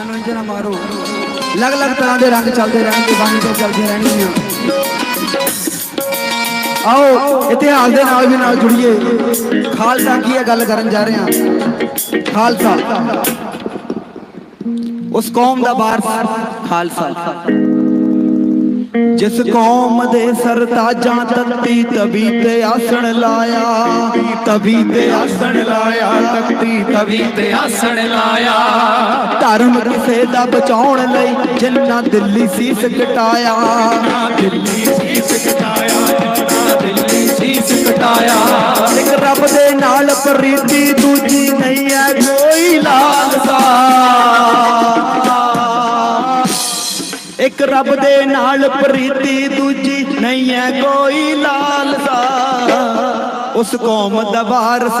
ਮਨੋਰੰਜਨ ਮਾਰੋ ਅਲੱਗ-ਅਲੱਗ ਤਰ੍ਹਾਂ ਦੇ ਰੰਗ ਚੱਲਦੇ ਰਹਿਣਗੇ ਬਾਣੀ ਤੇ ਚੱਲਦੀਆਂ ਰਹਿਣਗੀਆਂ। ਆਓ, ਇਤਿਹਾਸ ਦੇ ਨਾਲ ਵੀ ਨਾਲ ਜੁੜੀਏ। ਖਾਲਸਾ ਕੀ ਹੈ ਗੱਲ ਕਰਨ ਜਾ ਰਹੇ ਹਾਂ। ਖਾਲਸਾ। ਉਸ ਕੌਮ ਦਾ ਬਾਰ ਖਾਲਸਾ। ਜਿਸ ਕੌਮ ਦੇ ਸਰਤਾਜਾਂ ਤੱਤੀ ਤਵੀ ਤੇ ਆਸਣ ਲਾਇਆ। ਤਵੀ ਤੇ ਆਸਣ ਲਾਇਆ ਤੱਤੀ ਤਵੀ ਤੇ ਆਸਣ ਲਾਇਆ। ਧਰਮ ਕਿਸੇ ਦਾ ਬਚਾਉਣ ਲਈ ਜਿੰਨਾ ਦਿੱਲੀ ਸੀਸ ਕਟਾਇਆ ਦਿੱਲੀ ਸੀਸ ਕਟਾਇਆ ਨਾ ਦਿੱਲੀ ਸੀਸ ਕਟਾਇਆ ਇੱਕ ਰੱਬ ਦੇ ਨਾਲ ਪ੍ਰੀਤੀ ਦੂਜੀ ਨਹੀਂ ਹੈ ਇੱਕ ਰੱਬ ਦੇ ਨਾਲ ਪ੍ਰੀਤੀ ਦੂਜੀ ਨਹੀਂ ਹੈ ਕੋਈ ਲਾਲਸਾ। ਉਸ ਕੌਮ ਦਾ ਵਾਰਸ,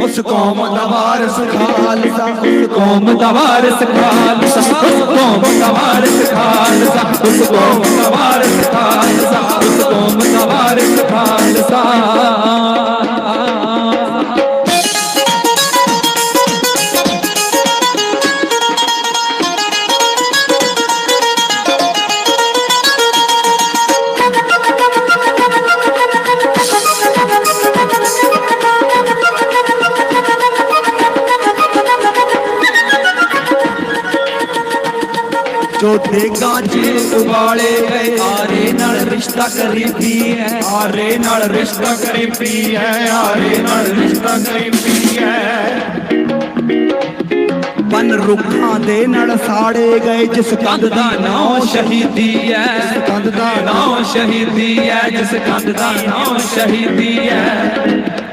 ਉਸ ਕੌਮ ਦਾ ਵਾਰਸ ਖਾਲਸਾ। ਉਸ ਕੌਮ ਦਾ ਵਾਰਿਸ ਖਾਲਸਾ, ਉਸ ਕੌਮ ਦਾ ਵਾਰਿਸ ਖਾਲਸਾ। ਉਸ ਕੌਮ ਦਾ ਵਾਰਿਸ ਖਾਲਸਾ, ਉਸ ਕੌਮ ਦਾ ਵਾਰਿਸ ਖਾਲਸਾ। ਜੋ ਦੇਗਾ ਜੀ ਉਬਾਲੇ ਗਏ। ਆਰੇ ਨਾਲ ਰਿਸ਼ਤਾ ਕਰੀਬੀ ਹੈ ਆਰੇ ਨਾਲ ਰਿਸ਼ਤਾ ਕਰੀਬੀ ਹੈ ਆਰੇ ਨਾਲ ਰਿਸ਼ਤਾ ਕਰੀਬੀ ਹੈ ਬਨ ਰੁੱਖਾਂ ਦੇ ਨਾਲ ਸਾੜੇ ਗਏ ਜਿਸ ਕੰਧ ਦਾ ਨਾਮ ਸ਼ਹੀਦੀ ਹੈ ਕੰਧ ਦਾ ਨਾਮ ਸ਼ਹੀਦੀ ਹੈ ਜਿਸ ਕੰਧ ਦਾ ਨਾਮ ਸ਼ਹੀਦੀ ਹੈ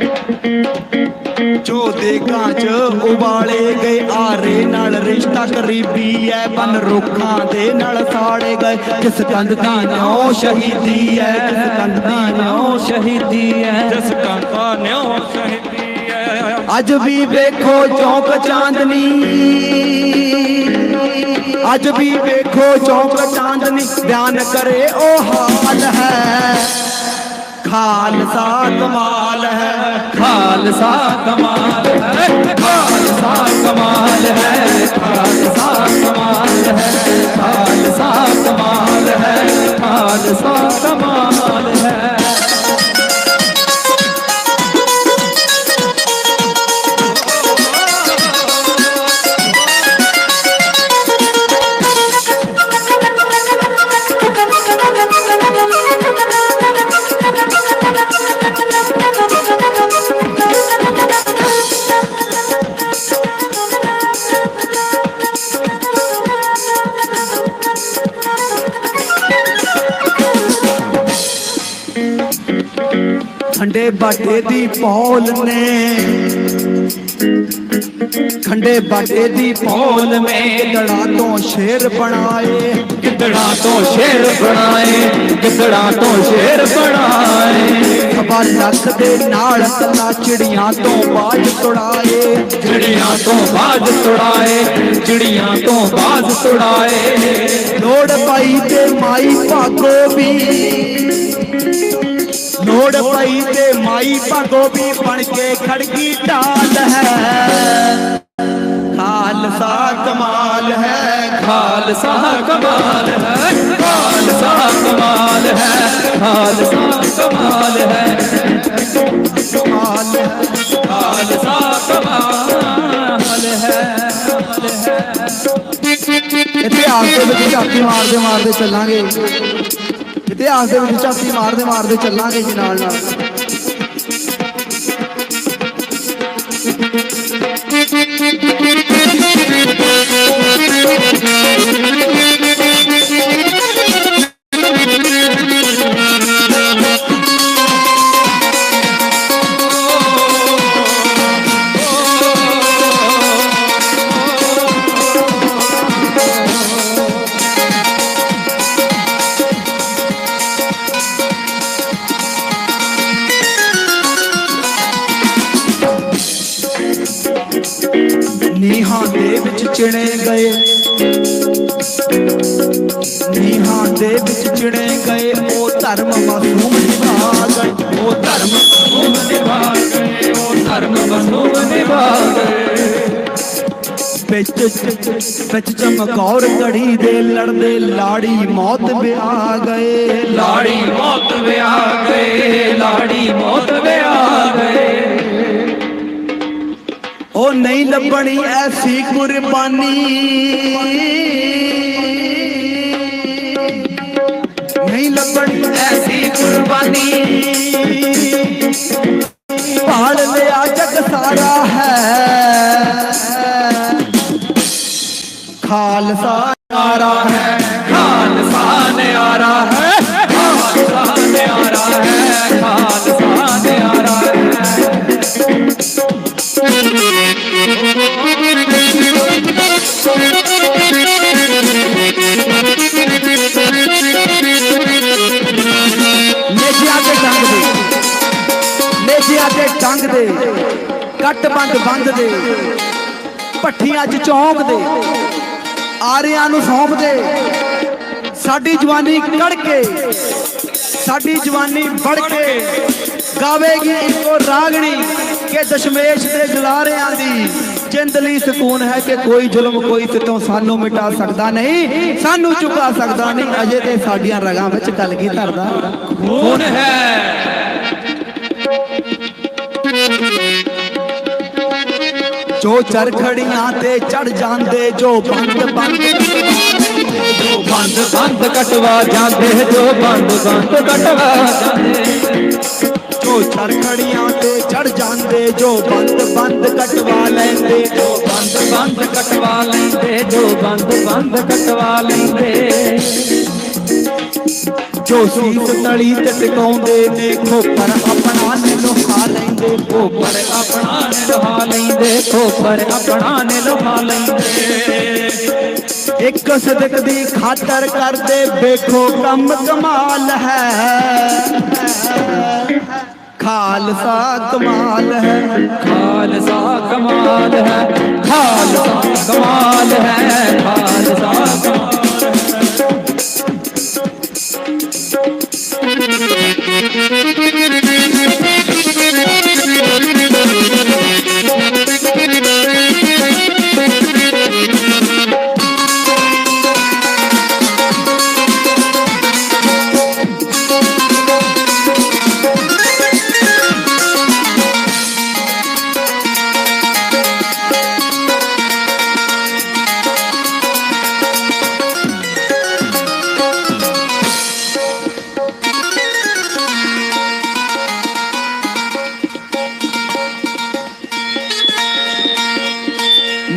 ਜੋ ਦੇਗਾ ਚ ਉਬਾਲੇ ਗਏ। ਆਰੇ ਨਾਲ ਰਿਸ਼ਤਾ ਕਰੀਬੀ ਐ ਬਨ ਰੁੱਖਾਂ ਦੇ ਨਾਲ ਸਾੜੇ ਗਏ। ਜਿਸ ਕੰਧ ਦਾ ਨਾਮ ਸ਼ਹੀਦੀ ਐ ਕੰਧ ਦਾ ਨਾਮ ਸ਼ਹੀਦੀ ਹੈ ਜਿਸ ਕੰਧ ਦਾ ਨਾਮ ਸ਼ਹੀਦੀ ਹੈ ਅੱਜ ਵੀ ਵੇਖੋ ਚੌਕ ਚਾਂਦਨੀ। ਅੱਜ ਵੀ ਵੇਖੋ ਚੌਕ ਚਾਂਦਨੀ। ਬਿਆਨ ਕਰੇ ਉਹ ਹਾਲ ਹੈ। ਖਾਲਸਾ ਕਮਾਲ ਹੈ। ਖਾਲਸਾ ਕਮਾਲ ਹੈ। ਖਾਲਸਾ ਕਮਾਲ ਹੈ। ਖਾਲਸਾ ਕਮਾਲ ਹੈ। ਖਾਲਸਾ ਕਮਾਲ ਹੈ। ਖਾਲਸਾ ਕਮਾਲ ਹੈ। ਖੰਡੇ ਬਾਟੇ ਦੀ ਪੌਲ ਨੇ। ਖੰਡੇ ਬਾਟੇ ਦੀ ਪੌਲ ਮੇ ਦੜਾ ਤੋਂ ਸ਼ੇਰ ਬਣਾਏ। ਗਿੱਦੜਾਂ ਤੋਂ ਸ਼ੇਰ ਬਣਾਏ ਗਿੱਦੜਾਂ ਤੋਂ ਸ਼ੇਰ ਬਣਾਏ। ਖਬਾ ਲੱਖ ਦੇ ਨਾਲ ਤਨਾ ਚਿੜੀਆਂ ਤੋਂ ਬਾਜ ਤੁੜਾਏ। ਚਿੜੀਆਂ ਤੋਂ ਬਾਜ ਤੁੜਾਏ ਚਿੜੀਆਂ ਤੋਂ ਬਾਜ ਤੁੜਾਏ। ਲੋੜ ਪਾਈ ਤੇ ਮਾਈ ਭਾਗੋ ਵੀ। ਲੋੜ ਪਈ ਤੇ ਮਾਈ ਭਾਗੋ ਵੀ ਬਣ ਕੇ ਖੜਕੀ ਢਾਲ ਹੈ। ਖਾਲਸਾ ਕਮਾਲ ਹੈ, ਖਾਲਸਾ ਕਮਾਲ ਹੈ, ਖਾਲਸਾ ਕਮਾਲ ਹੈ, ਖਾਲਸਾ ਕਮਾਲ ਹੈ। ਕਮਾਲ ਹੈ, ਖਾਲਸਾ ਕਮਾਲ ਹੈ ਇਤਿਹਾਸ ਦੇ ਵਿੱਚ ਝਾਤੀ ਮਾਰਦੇ ਮਾਰਦੇ ਚੱਲਾਂਗੇ। ਇਤਿਹਾਸ ਦੇ ਵਿੱਚ ਝਾਤੀ ਮਾਰਦੇ ਮਾਰਦੇ ਚੱਲਾਂਗੇ ਜੀ ਨਾਲ ਨਾਲ। ਚਿਣੇ ਗਏ। ਨੀਹਾਂ ਦੇ ਵਿੱਚ ਚਿਣੇ ਗਏ। ਉਹ ਧਰਮ ਮਾਸੂਮ ਨਿਭਾ ਗਏ। ਉਹ ਧਰਮ ਬਸੂਮ ਨਿਭਾ ਗਏ। ਉਹ ਧਰਮ ਬਸੂਮ ਨਿਭਾ ਗਏ। ਵਿੱਚ ਵਿੱਚ ਚਮਕੌਰ ਕੜੀ ਦੇ ਲੜਦੇ ਲਾੜੀ ਮੌਤ ਵਿਆਹ ਗਏ। ਲਾੜੀ ਮੌਤ ਵਿਆ ਗਏ। ਲਾੜੀ ਮੌਤ ਵਿਆ ਗਏ। ਨਹੀਂ ਲੱਭਣੀ ਐਸੀ ਕੁਰਬਾਨੀ। ਨਹੀਂ ਲੱਭਣੀ ਐਸੀ ਕੁਰਬਾਨੀ। ਭਾਲ ਲਿਆ ਜਗ ਸਾਰਾ ਹੈ। ਖਾਲਸਾ ਸਾਰਾ ਹੈ। ਤੇ ਦੇ, ਕੱਟ ਬੰਦ ਬੰਦ ਦੇ, ਭੱਠੀਆਂ 'ਚ ਚੌਂਕ ਦੇ, ਆਰਿਆਂ ਨੂੰ ਸੌਂਪ ਦੇ। ਸਾਡੀ ਜਵਾਨੀ ਕੜ ਕੇ ਸਾਡੀ ਜਵਾਨੀ ਵੜ ਕੇ ਗਾਵੇਗੀ ਇੱਕੋ ਰਾਗਣੀ ਕਿ ਦਸ਼ਮੇਸ਼ ਦੇ ਜਲਾਰਿਆਂ ਦੀ। ਜਿੰਦਲੀ ਸਕੂਨ ਹੈ ਕਿ ਕੋਈ ਜ਼ੁਲਮ ਕੋਈ ਸਿੱਤੋਂ ਸਾਨੂੰ ਮਿਟਾ ਸਕਦਾ ਨਹੀਂ, ਸਾਨੂੰ ਚੁਕਾ ਸਕਦਾ ਨਹੀਂ। ਅਜੇ ਤੇ ਸਾਡੀਆਂ ਰਗਾਂ ਵਿੱਚ ਕਲਗੀ ਧਰਦਾ। ਖੂਨ ਹੈ। ਜੋ ਚਰਖੜੀਆਂ ਤੇ ਚੜ ਜਾਂਦੇ, ਜੋ ਬੰਦ ਬੰਦ ਜੋ ਬੰਦ ਬੰਦ ਕਟਵਾ ਜਾਂਦੇ, ਜੋ ਬੰਦ ਬੰਦ ਕਟਵਾ ਜੋ ਚਰਖੜੀਆਂ ਤੇ ਚੜ ਜਾਂਦੇ, ਜੋ ਬੰਦ ਬੰਦ ਕਟਵਾ ਲੈਂਦੇ। ਜੋ ਬੰਦ ਬੰਦ ਕਟਵਾ ਲੈਂਦੇ, ਜੋ ਬੰਦ ਬੰਦ ਕਟਵਾ ਲੈਂਦੇ। ਜੋ ਸੀਸ ਤਲੀ ਤੇ ਟਿਕਾਉਂਦੇ ਨੇ, ਖੋਪਰ ਆਪਣਾ ਨੇ ਲੈਂਦੇ, ਖੋਪਰ ਆਪਣਾ ਨੇ ਲੋਹਾ ਆਪਣਾ ਨੇ ਲੋਹਾ ਲੈਂਦੇ। ਇੱਕ ਸਦਕ ਦੀ ਖਾਤਰ ਕਰਦੇ ਵੇਖੋ ਕੰਮ ਕਮਾਲ ਹੈ। ਖਾਲਸਾ ਕਮਾਲ ਹੈ। ਖਾਲਸਾ ਕਮਾਲ ਹੈ। ਖਾਲਸਾ ਕਮਾਲ ਹੈ।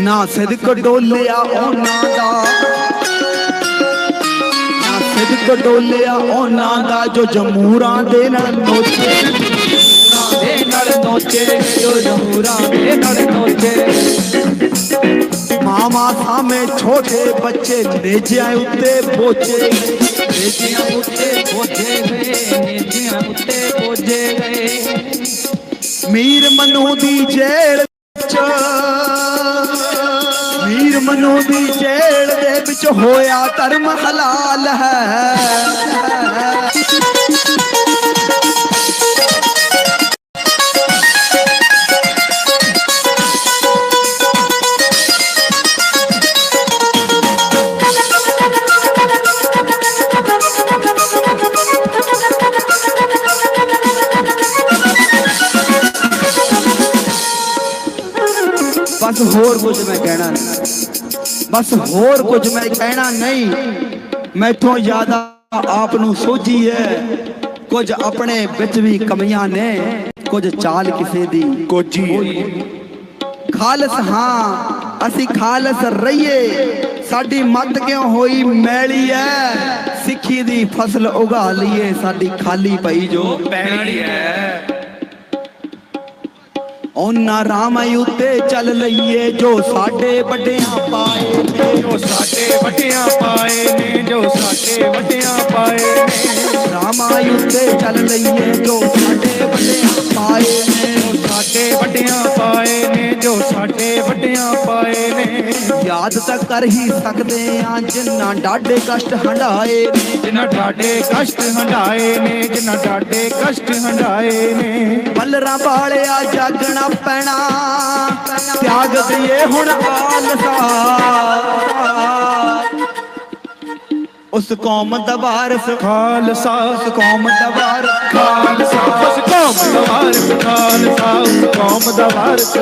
ਨਾ ਸਿਦਕ ਡੋਲਿਆ ਉਹਨਾਂ ਦਾ। ਨਾ ਸਿਦਕ ਡੋਲਿਆ ਉਹਨਾਂ ਦਾ ਜੋ ਜਮੂਰਾਂ ਦੇ ਨਾਲ ਨੋਚੇ। ਦੇ ਨਾਲ ਨੋਚੇ, ਜੋ ਜਮੂਰਾ ਦੇ ਨਾਲ ਨੋਚੇ। ਮਾਮਾ ਸਾਹਮਣੇ ਛੋਟੇ ਬੱਚੇ ਨੇਜਿਆਂ ਉੱਤੇ ਬੋਚੇ ਨੇਜਿਆਂ ਉੱਤੇ ਪੋਜੇ ਗਏ ਨੇਜਿਆਂ ਉੱਤੇ ਪੋਜੇ ਗਏ। ਮੀਰ ਮਨੂ ਦੀ ਜੇਲ੍ਹ ਵਿੱਚ ਮਨੂ ਵੀ ਜੇਲ੍ਹ ਦੇ ਵਿੱਚ ਹੋਇਆ ਧਰਮ ਹਲਾਲ ਹੈ। ਬਸ ਹੋਰ ਕੁਝ ਮੈਂ ਬਸ ਹੋਰ ਕੁਝ ਮੈਂ ਕਹਿਣਾ ਨਹੀਂ। ਮੈਥੋਂ ਜ਼ਿਆਦਾ ਆਪ ਨੂੰ ਸੋਝੀ ਹੈ। ਕੁਝ ਆਪਣੇ ਵਿੱਚ ਵੀ ਕਮੀਆਂ ਨੇ। ਕੁਝ ਚਾਲ ਕਿਸੇ ਦੀ ਕੋਝੀ ਖਾਲਸ ਹਾਂ ਅਸੀਂ ਖਾਲਸ ਰਹੀਏ। ਸਾਡੀ ਮੱਤ ਕਿਉਂ ਹੋਈ ਮੈਲੀ ਐ ਸਿੱਖੀ ਦੀ ਫਸਲ ਉਗਾ ਲਈਏ। ਸਾਡੀ ਖਾਲੀ ਪਈ ਜੋ ਪੈਣੀ ਹੈ। ਉਹਨਾਂ ਰਾਮ ਉੱਤੇ ਚੱਲ ਲਈਏ ਜੋ ਸਾਡੇ ਵੱਡਿਆਂ ਪਾਏ ਨੇ। ਜੋ ਸਾਡੇ ਵੱਡਿਆਂ ਪਾਏ ਨੇ ਜੋ ਸਾਡੇ ਵੱਡਿਆਂ ਪਾਏ ਨੇ। ਰਾਮਾ ਉੱਤੇ ਚੱਲ ਲਈਏ ਜੋ ਸਾਡੇ ਵੱਡਿਆਂ ਪਾਏ ਨੇ। ਜੋ ਸਾਡੇ ਵੱਡਿਆਂ ਪਾਏ ਯਾਦ ਤਾਂ ਕਰ ਹੀ ਸਕਦੇ ਆ ਜਿਨ੍ਹਾਂ ਡਾਢੇ ਕਸ਼ਟ ਹੰਡਾਏ ਨੇ। ਜਿਨ੍ਹਾਂ ਡਾਡੇ ਕਸ਼ਟ ਹੰਡਾਏ ਨੇ ਜਿਨ੍ਹਾਂ ਡਾਡੇ ਕਸ਼ਟ ਹੰਡਾਏ ਨੇ। ਪਲਰਾਂ ਵਾਲਿਆ ਜਾਗਣਾ ਪੈਣਾ ਜਾਗ ਦਈਏ ਹੁਣ ਆਲਸਾ। ਉਸ ਕੌਮ ਦਾ ਵਾਰਸ ਖਾਲਸਾ। ਉਸ ਕੌਮ ਦਾ ਵਾਰਸ। ਖਾਲਸਾ। ਉਸ ਕੌਮ ਦਾ ਵਾਰਿਸ ਖਾਲਸਾ। ਉਸ ਕੌਮ ਦਾ ਵਾਰਿਸ।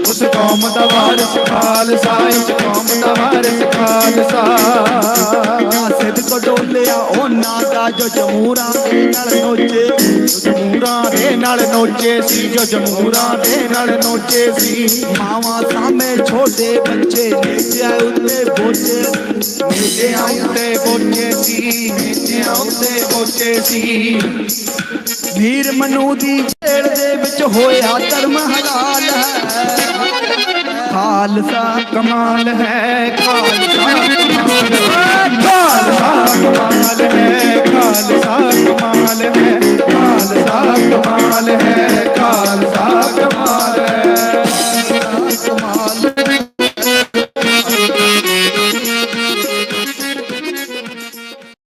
ਉਸ ਕੌਮ ਦਾ ਵਾਰਿਸ ਖਾਲਸਾ ਉਸ ਕੌਮ ਦਾ ਵਾਰਿਸ ਖਾਲਸਾ। ਸਿੱਧ ਕੋ ਡੋਲਿਆ, ਉਹਨਾਂ ਦਾ ਜੋ ਜਮੂਰਾਂ ਨਾਲ ਨੋਚੇ ਜਮੂਰਾਂ ਦੇ ਨਾਲ ਨੋਚੇ ਸੀ, ਜੋ ਜਮੂਰਾਂ ਦੇ ਨਾਲ ਨੋਚੇ ਸੀ। ਮਾਵਾਂ ਸਾਹਮਣੇ ਛੋਟੇ ਬੱਚੇ ਨੀਚੇ ਉੱਤੇ ਬੋਝੇ ਮੇਜਿਆਂ ਉੱਤੇ ਬੋਚੇ ਸੀ ਮੇਜਿਆਂ ਉੱਤੇ ਬੋਚੇ ਸੀ। ਵੀਰ ਮਨੂ ਦੀ ਜੇਲ੍ਹ ਦੇ ਵਿੱਚ ਹੋਇਆ ਧਰਮ ਹਲਾਲ ਹੈ। ਖਾਲਸਾ ਕਮਾਲ ਹੈ, ਖਾਲਸਾ ਕਮਾਲ ਹੈ, ਖਾਲਸਾ ਕਮਾਲ ਹੈ, ਖਾਲਸਾ ਕਮਾਲ ਹੈ। ਖਾਲਸਾ ਕਮਾਲ ਹੈ ਖਾਲਸਾ ਕਮਾਲ